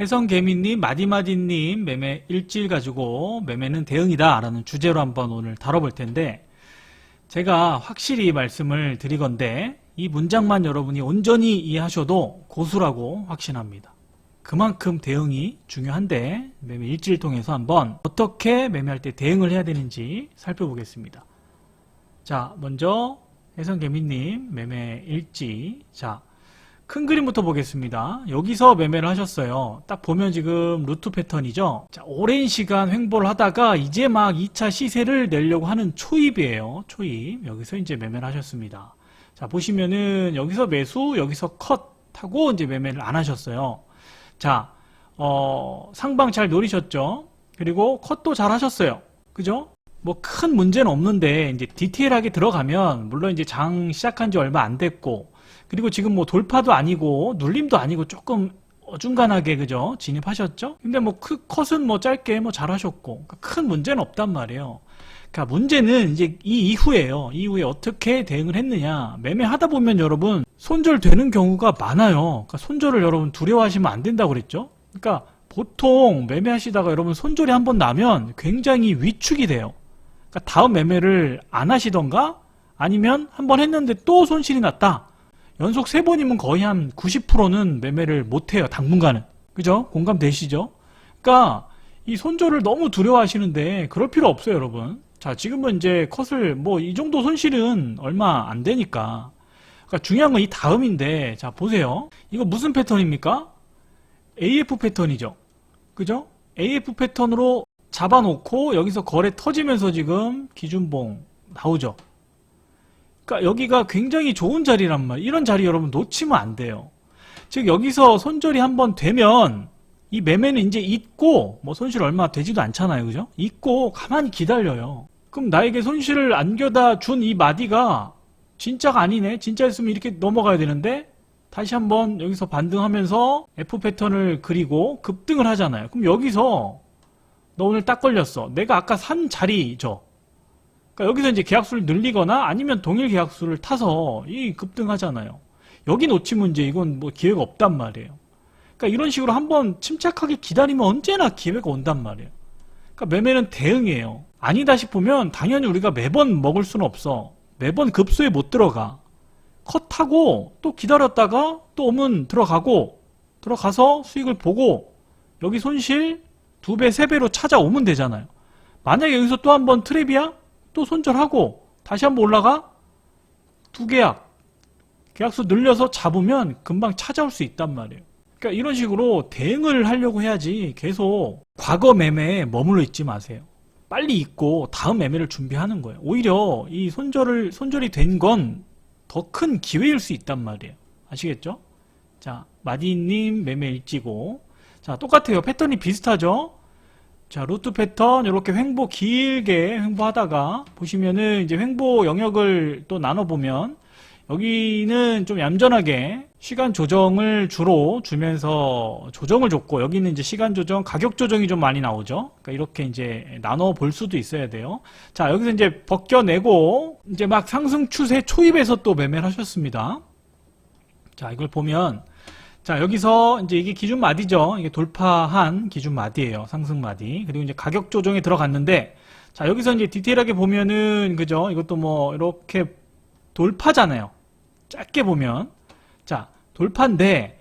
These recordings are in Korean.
해성개미님, 마디마디님 매매 일질 가지고 매매는 대응이다 라는 주제로 한번 오늘 다뤄볼 텐데 제가 확실히 말씀을 드리건데 이 문장만 여러분이 온전히 이해하셔도 고수라고 확신합니다. 그만큼 대응이 중요한데 매매 일지를 통해서 한번 어떻게 매매할 때 대응을 해야 되는지 살펴보겠습니다. 자, 먼저 해성개미님 매매 일지. 자, 큰 그림부터 보겠습니다. 여기서 매매를 하셨어요. 딱 보면 지금 루트 패턴이죠. 자, 오랜 시간 횡보를 하다가 이제 막 2차 시세를 내려고 하는 초입이에요. 초입. 여기서 이제 매매를 하셨습니다. 자, 보시면은 여기서 매수, 여기서 컷 하고 이제 매매를 안 하셨어요. 자, 어, 상방 잘 노리셨죠? 그리고 컷도 잘 하셨어요. 그죠? 뭐 큰 문제는 없는데 이제 디테일하게 들어가면 물론 이제 장 시작한 지 얼마 안 됐고 그리고 지금 뭐 돌파도 아니고 눌림도 아니고 조금 어중간하게 그죠 진입하셨죠? 근데 뭐 크, 컷은 뭐 짧게 뭐 잘하셨고 그러니까 큰 문제는 없단 말이에요. 그러니까 문제는 이제 이 이후에요. 이후에 어떻게 대응을 했느냐. 매매하다 보면 여러분 손절되는 경우가 많아요. 그러니까 손절을 여러분 두려워하시면 안 된다고 그랬죠? 그러니까 보통 매매하시다가 여러분 손절이 한 번 나면 굉장히 위축이 돼요. 그러니까 다음 매매를 안 하시던가 아니면 한 번 했는데 또 손실이 났다. 연속 세 번이면 거의 한 90%는 매매를 못 해요. 당분간은. 그죠? 공감되시죠? 그러니까 이 손절을 너무 두려워하시는데 그럴 필요 없어요, 여러분. 자, 지금은 이제 컷을 뭐 이 정도 손실은 얼마 안 되니까. 그러니까 중요한 건 이 다음인데 자, 보세요. 이거 무슨 패턴입니까? AF 패턴이죠. 그죠? AF 패턴으로 잡아놓고 여기서 거래 터지면서 지금 기준봉 나오죠. 그러니까 여기가 굉장히 좋은 자리란 말이에요. 이런 자리 여러분 놓치면 안 돼요. 즉 여기서 손절이 한번 되면 이 매매는 이제 잊고 뭐 손실 얼마 되지도 않잖아요. 그죠? 잊고 가만히 기다려요. 그럼 나에게 손실을 안겨다 준 이 마디가 진짜가 아니네. 진짜였으면 이렇게 넘어가야 되는데 다시 한번 여기서 반등하면서 F 패턴을 그리고 급등을 하잖아요. 그럼 여기서 너 오늘 딱 걸렸어. 내가 아까 산 자리죠. 그러니까 여기서 이제 계약수를 늘리거나 아니면 동일 계약수를 타서 이 급등하잖아요. 여기 놓치면 이제 이건 뭐 기회가 없단 말이에요. 그러니까 이런 식으로 한번 침착하게 기다리면 언제나 기회가 온단 말이에요. 그러니까 매매는 대응이에요. 아니다 싶으면 당연히 우리가 매번 먹을 수는 없어. 매번 급소에 못 들어가. 컷하고 또 기다렸다가 또 오면 들어가고 들어가서 수익을 보고 여기 손실 두 배, 세 배로 찾아오면 되잖아요. 만약에 여기서 또 한 번 트랩이야? 또 손절하고 다시 한번 올라가? 두 계약. 계약수 늘려서 잡으면 금방 찾아올 수 있단 말이에요. 그러니까 이런 식으로 대응을 하려고 해야지 계속 과거 매매에 머물러 있지 마세요. 빨리 잊고 다음 매매를 준비하는 거예요. 오히려 이 손절을, 손절이 된 건 더 큰 기회일 수 있단 말이에요. 아시겠죠? 자, 마디님 매매 일지고. 자, 똑같아요. 패턴이 비슷하죠? 자, 루트 패턴, 이렇게 횡보 길게 횡보하다가, 보시면은 이제 횡보 영역을 또 나눠보면, 여기는 좀 얌전하게 시간 조정을 주로 주면서 조정을 줬고, 여기는 이제 시간 조정, 가격 조정이 좀 많이 나오죠? 그러니까 이렇게 이제 나눠 볼 수도 있어야 돼요. 자, 여기서 이제 벗겨내고, 이제 막 상승 추세 초입에서 또 매매를 하셨습니다. 자, 이걸 보면, 자, 여기서 이제 이게 기준 마디죠. 이게 돌파한 기준 마디예요. 상승 마디. 그리고 이제 가격 조정에 들어갔는데, 자, 여기서 이제 디테일하게 보면은, 그죠? 이것도 뭐, 이렇게 돌파잖아요. 짧게 보면. 자, 돌파인데,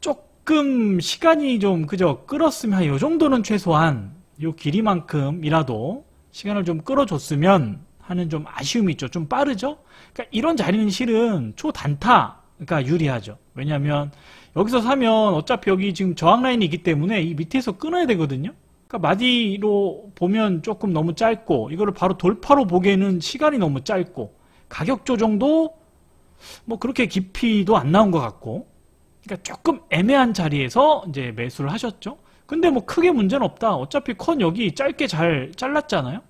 조금 시간이 좀, 그죠? 끌었으면 한요 정도는 최소한, 요 길이만큼이라도 시간을 좀 끌어줬으면 하는 좀 아쉬움이 있죠. 좀 빠르죠? 그러니까 이런 자리는 실은 초단타가 유리하죠. 왜냐하면 여기서 사면 어차피 여기 지금 저항 라인이 있기 때문에 이 밑에서 끊어야 되거든요. 그러니까 마디로 보면 조금 너무 짧고 이거를 바로 돌파로 보기에는 시간이 너무 짧고 가격 조정도 뭐 그렇게 깊이도 안 나온 것 같고 그러니까 조금 애매한 자리에서 이제 매수를 하셨죠. 근데 뭐 크게 문제는 없다. 어차피 컨 여기 짧게 잘 잘랐잖아요.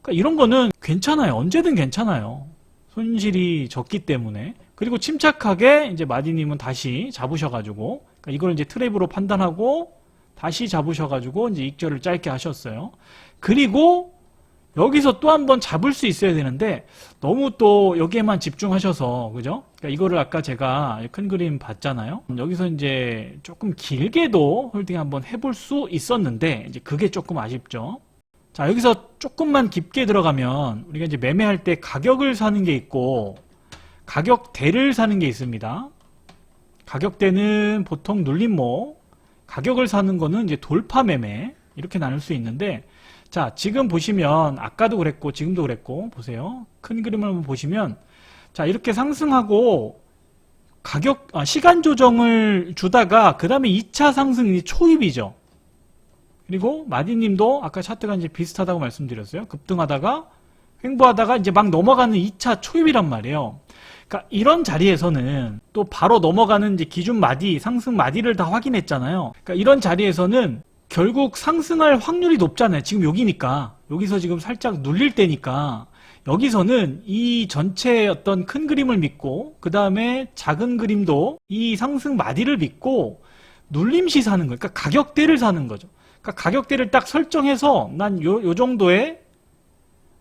그러니까 이런 거는 괜찮아요. 언제든 괜찮아요. 손실이 적기 때문에. 그리고 침착하게 이제 마디님은 다시 잡으셔가지고, 그러니까 이걸 이제 트랩으로 판단하고, 다시 잡으셔가지고, 이제 익절을 짧게 하셨어요. 그리고, 여기서 또 한 번 잡을 수 있어야 되는데 너무 또 여기에만 집중하셔서 그죠? 그러니까 이거를 아까 제가 큰 그림 봤잖아요. 여기서 이제 조금 길게도 홀딩 한번 해볼 수 있었는데 이제 그게 조금 아쉽죠. 자 여기서 조금만 깊게 들어가면 우리가 이제 매매할 때 가격을 사는 게 있고 가격대를 사는 게 있습니다. 가격대는 보통 눌림목, 가격을 사는 거는 이제 돌파 매매 이렇게 나눌 수 있는데 자 지금 보시면 아까도 그랬고 지금도 그랬고 보세요. 큰 그림을 한번 보시면 자 이렇게 상승하고 가격 아, 시간 조정을 주다가 그 다음에 2차 상승이 초입이죠. 그리고 마디님도 아까 차트가 이제 비슷하다고 말씀드렸어요. 급등하다가 횡보하다가 이제 막 넘어가는 2차 초입이란 말이에요 그러니까 이런 자리에서는 또 바로 넘어가는 이제 기준 마디, 상승 마디를 다 확인했잖아요. 그러니까 이런 자리에서는 결국 상승할 확률이 높잖아요. 지금 여기니까. 여기서 지금 살짝 눌릴 때니까. 여기서는 이 전체의 어떤 큰 그림을 믿고, 그 다음에 작은 그림도 이 상승 마디를 믿고, 눌림시 사는 거예요. 그러니까 가격대를 사는 거죠. 그러니까 가격대를 딱 설정해서 난 요, 요 정도에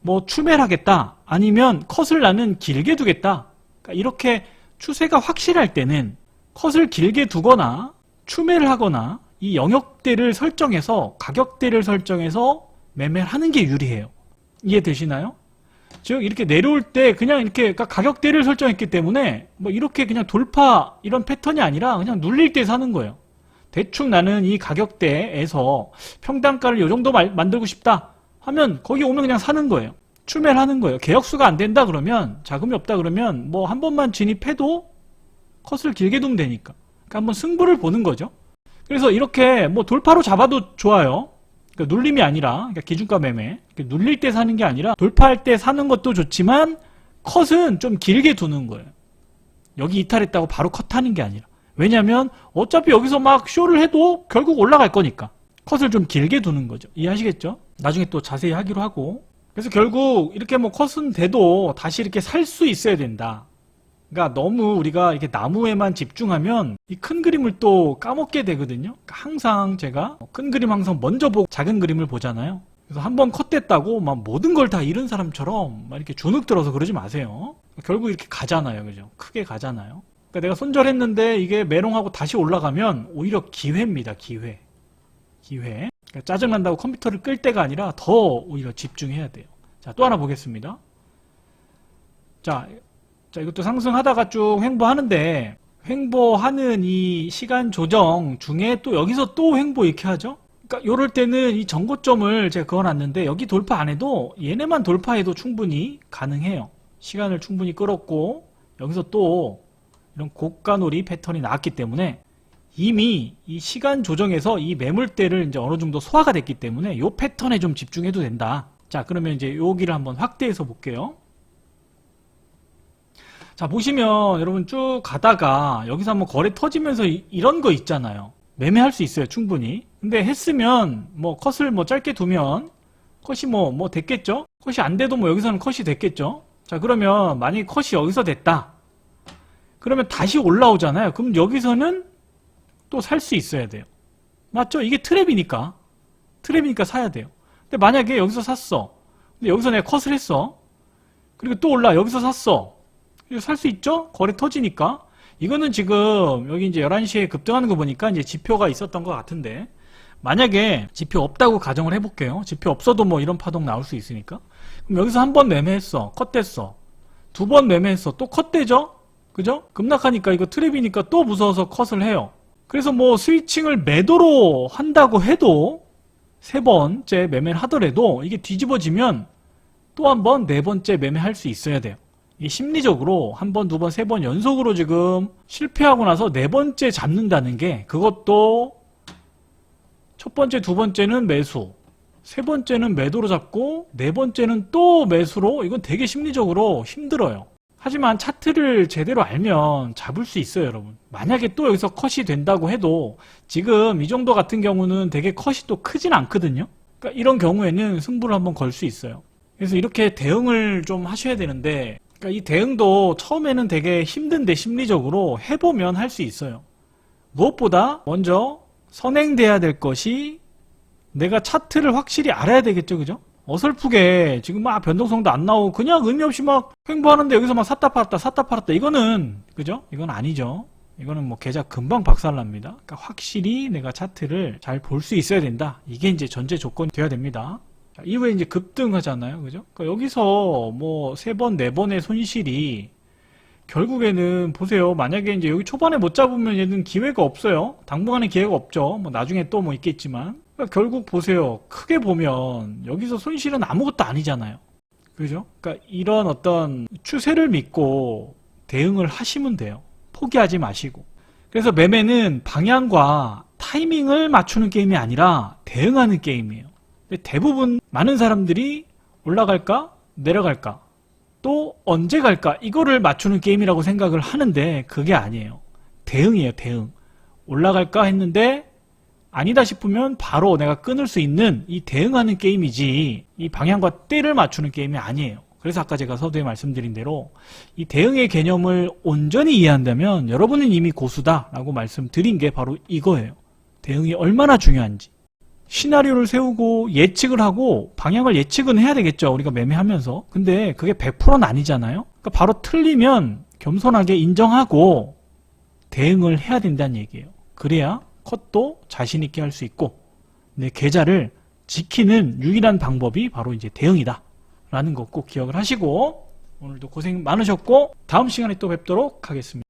뭐 추매를 하겠다. 아니면 컷을 나는 길게 두겠다. 그러니까 이렇게 추세가 확실할 때는 컷을 길게 두거나 추매를 하거나 이 영역대를 설정해서 가격대를 설정해서 매매를 하는 게 유리해요. 이해되시나요? 즉 이렇게 내려올 때 그냥 이렇게 그러니까 가격대를 설정했기 때문에 뭐 이렇게 그냥 돌파 이런 패턴이 아니라 그냥 눌릴 때 사는 거예요. 대충 나는 이 가격대에서 평단가를 요 정도 말- 만들고 싶다 하면 거기 오면 그냥 사는 거예요. 추매를 하는 거예요. 개혁수가 안 된다 그러면 자금이 없다 그러면 뭐 한 번만 진입해도 컷을 길게 두면 되니까. 그러니까 한번 승부를 보는 거죠. 그래서 이렇게 뭐 돌파로 잡아도 좋아요. 그러니까 눌림이 아니라 그러니까 기준가 매매. 그러니까 눌릴 때 사는 게 아니라 돌파할 때 사는 것도 좋지만 컷은 좀 길게 두는 거예요. 여기 이탈했다고 바로 컷하는 게 아니라. 왜냐면 어차피 여기서 막 쇼를 해도 결국 올라갈 거니까. 컷을 좀 길게 두는 거죠. 이해하시겠죠? 나중에 또 자세히 하기로 하고. 그래서 결국 이렇게 뭐 컷은 돼도 다시 이렇게 살 수 있어야 된다. 그러니까 너무 우리가 이렇게 나무에만 집중하면 이 큰 그림을 또 까먹게 되거든요. 그러니까 항상 제가 큰 그림 항상 먼저 보고 작은 그림을 보잖아요. 그래서 한 번 컷됐다고 막 모든 걸 다 잃은 사람처럼 막 이렇게 주눅 들어서 그러지 마세요. 결국 이렇게 가잖아요. 그죠? 크게 가잖아요. 그러니까 내가 손절했는데 이게 메롱하고 다시 올라가면 오히려 기회입니다. 기회. 기회. 그러니까 짜증난다고 컴퓨터를 끌 때가 아니라 더 오히려 집중해야 돼요. 자, 또 하나 보겠습니다. 자, 자, 이것도 상승하다가 쭉 횡보하는데, 횡보하는 이 시간 조정 중에 또 여기서 또 횡보 이렇게 하죠? 그러니까 요럴 때는 이 정고점을 제가 그어놨는데, 여기 돌파 안 해도 얘네만 돌파해도 충분히 가능해요. 시간을 충분히 끌었고, 여기서 또 이런 고가놀이 패턴이 나왔기 때문에, 이미 이 시간 조정에서 이 매물대를 이제 어느 정도 소화가 됐기 때문에 요 패턴에 좀 집중해도 된다. 자, 그러면 이제 여기를 한번 확대해서 볼게요. 자, 보시면 여러분 쭉 가다가 여기서 한번 거래 터지면서 이, 이런 거 있잖아요. 매매할 수 있어요, 충분히. 근데 했으면 뭐 컷을 뭐 짧게 두면 컷이 뭐, 뭐 됐겠죠? 컷이 안 돼도 뭐 여기서는 컷이 됐겠죠? 자, 그러면 만약에 컷이 여기서 됐다. 그러면 다시 올라오잖아요. 그럼 여기서는 또 살 수 있어야 돼요. 맞죠? 이게 트랩이니까. 트랩이니까 사야 돼요. 근데 만약에 여기서 샀어. 근데 여기서 내가 컷을 했어. 그리고 또 올라. 여기서 샀어. 살 수 있죠? 거래 터지니까. 이거는 지금 여기 이제 11시에 급등하는 거 보니까 이제 지표가 있었던 것 같은데. 만약에 지표 없다고 가정을 해볼게요. 지표 없어도 뭐 이런 파동 나올 수 있으니까. 그럼 여기서 한 번 매매했어. 컷됐어. 두 번 매매했어. 또 컷되죠? 그죠? 급락하니까 이거 트랩이니까 또 무서워서 컷을 해요. 그래서 뭐 스위칭을 매도로 한다고 해도 세 번째 매매를 하더라도 이게 뒤집어지면 또 한 번 네 번째 매매할 수 있어야 돼요. 이게 심리적으로 한 번, 두 번, 세 번 연속으로 지금 실패하고 나서 네 번째 잡는다는 게 그것도 첫 번째, 두 번째는 매수, 세 번째는 매도로 잡고 네 번째는 또 매수로 이건 되게 심리적으로 힘들어요. 하지만 차트를 제대로 알면 잡을 수 있어요, 여러분. 만약에 또 여기서 컷이 된다고 해도 지금 이 정도 같은 경우는 되게 컷이 또 크진 않거든요. 그러니까 이런 경우에는 승부를 한번 걸 수 있어요. 그래서 이렇게 대응을 좀 하셔야 되는데 그러니까 이 대응도 처음에는 되게 힘든데 심리적으로 해보면 할 수 있어요. 무엇보다 먼저 선행돼야 될 것이 내가 차트를 확실히 알아야 되겠죠, 그죠? 어설프게 지금 막 변동성도 안 나오고 그냥 의미 없이 막 횡보하는데 여기서 막 샀다 팔았다 샀다 팔았다 이거는 그죠? 이건 아니죠. 이거는 뭐 계좌 금방 박살납니다. 그러니까 확실히 내가 차트를 잘 볼 수 있어야 된다. 이게 이제 전제 조건이 돼야 됩니다. 자, 이후에 이제 급등하잖아요. 그죠? 그러니까 여기서 뭐 세 번, 네 번의 손실이 결국에는 보세요. 만약에 이제 여기 초반에 못 잡으면 얘는 기회가 없어요. 당분간은 기회가 없죠. 뭐 나중에 또 뭐 있겠지만. 그러니까 결국 보세요. 크게 보면 여기서 손실은 아무것도 아니잖아요. 그죠? 그러니까 이런 어떤 추세를 믿고 대응을 하시면 돼요. 포기하지 마시고. 그래서 매매는 방향과 타이밍을 맞추는 게임이 아니라 대응하는 게임이에요. 대부분 많은 사람들이 올라갈까? 내려갈까? 또 언제 갈까? 이거를 맞추는 게임이라고 생각을 하는데 그게 아니에요. 대응이에요, 대응. 올라갈까 했는데 아니다 싶으면 바로 내가 끊을 수 있는 이 대응하는 게임이지 이 방향과 때를 맞추는 게임이 아니에요. 그래서 아까 제가 서두에 말씀드린 대로 이 대응의 개념을 온전히 이해한다면 여러분은 이미 고수다라고 말씀드린 게 바로 이거예요. 대응이 얼마나 중요한지. 시나리오를 세우고 예측을 하고 방향을 예측은 해야 되겠죠. 우리가 매매하면서. 근데 그게 100%는 아니잖아요. 그러니까 바로 틀리면 겸손하게 인정하고 대응을 해야 된다는 얘기예요. 그래야 컷도 자신 있게 할 수 있고 내 계좌를 지키는 유일한 방법이 바로 이제 대응이다. 라는 거 꼭 기억을 하시고 오늘도 고생 많으셨고 다음 시간에 또 뵙도록 하겠습니다.